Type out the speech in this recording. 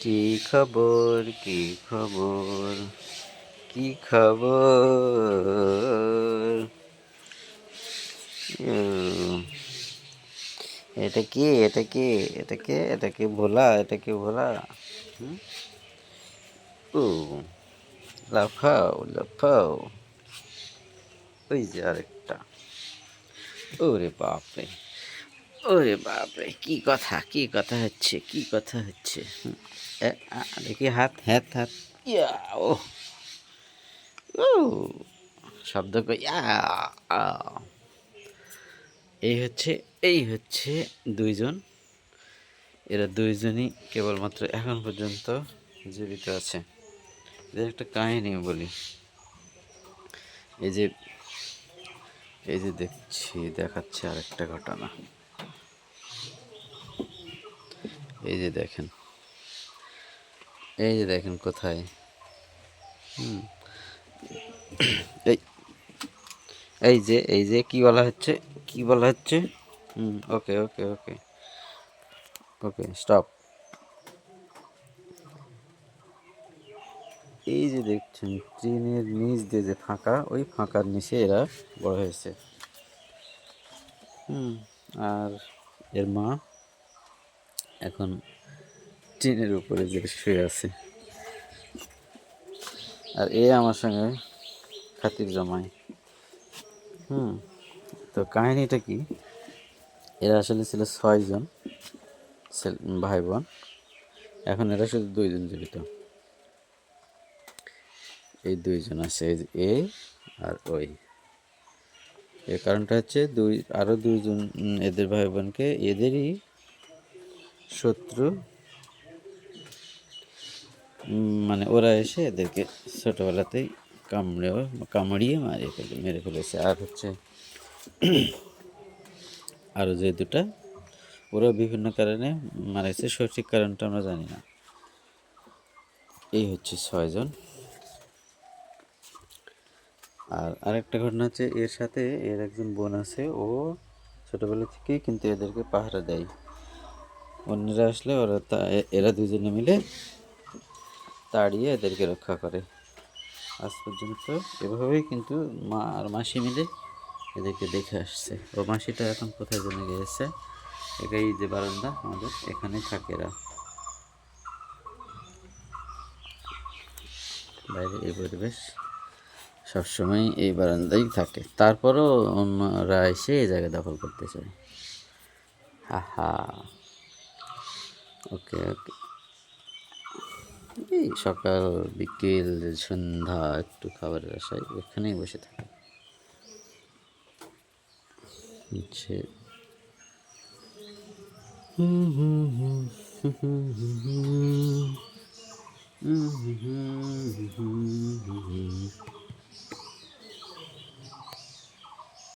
কি খবর কি খবর কি খবর? এটা কি এটা কি, এটা কে, এটা কি ভোলা, এটা কি ভোলা? ও লাফাও লাফাও ওই যে আরেকটা। ওরে বাপরে। ওরে বাপরে, কি কথা কি কথা হচ্ছে, কি কথা হচ্ছে? দেখি হাত হাত হাত। ইয়া, ও। ও, শব্দ এই হচ্ছে এই হচ্ছে দুইজন। এরা দুইজনই কেবলমাত্র এখন পর্যন্ত জীবিত আছে। এদের একটা কাহিনী বলি। এই যে এই যে দেখছি, দেখাচ্ছে আরেকটা ঘটনা। এই যে দেখেন। এই যে দেখেন কোথায়। হুম। এই এই যে এই যে কি বলা হচ্ছে? কি বলা হচ্ছে? হুম, ওকে ওকে ওকে। ওকে স্টপ এই যে দেখছেন ট্রেনের নিচ দিয়ে যে ফাঁকা, ওই ফাঁকার নিচে এরা বড় হয়েছে। হুম, আর এর মা? এখন ট্রেনের উপরে যে শুয়ে আছে। আর এ আমার সঙ্গে খাতির জমায় হুম, তো কাহিনীটা কি? এরা আসলে ছিল ছয়জন ভাই বোন এখন এরা শুধু দুইজন জীবিত। এই দুইজন আছে এ আর ওই। এর কারণটা হচ্ছে দুই আরও দুইজন এদের ভাই বোনকে এদেরই শত্রু। মানে ওরা এসে এদেরকে ছোটোবেলাতেই কামড়ে কামড়িয়ে মারিয়ে ফেলে, মেরে ফেলেছে। আর হচ্ছে আরও যে দুটা ওরা বিভিন্ন কারণে মারা গেছে সঠিক কারণটা আমরা জানি না। এই হচ্ছে ছয়জন। আর আরেকটা ঘটনা হচ্ছে, এর সাথে এর একজন বোন আছে, ও ছোটোবেলা থেকেই কিন্তু এদেরকে পাহারা দেয়। অন্যরা আসলে ওরা তা এরা দুজনে মিলে তাড়িয়ে এদেরকে রক্ষা করে। আজ পর্যন্ত এভাবেই কিন্তু মা আর মাসি মিলে এদেরকে দেখে আসছে। ও মাসিটা এখন কোথায় জন্য গিয়েছে, এটাই যে বারান্দা আমাদের এখানে থাকে এরা। বাইরে এই পরিবেশ সবসময় এই বারান্দাই থাকে। তারপরও অন্যরা এসে এই জায়গা দখল করতে চায়। হা হা। ওকে ওকে। এই সকাল বিকেল সন্ধ্যা একটু খাবারের আশায় ওখানেই বসে থাকে। হচ্ছে। হুম হুম হুম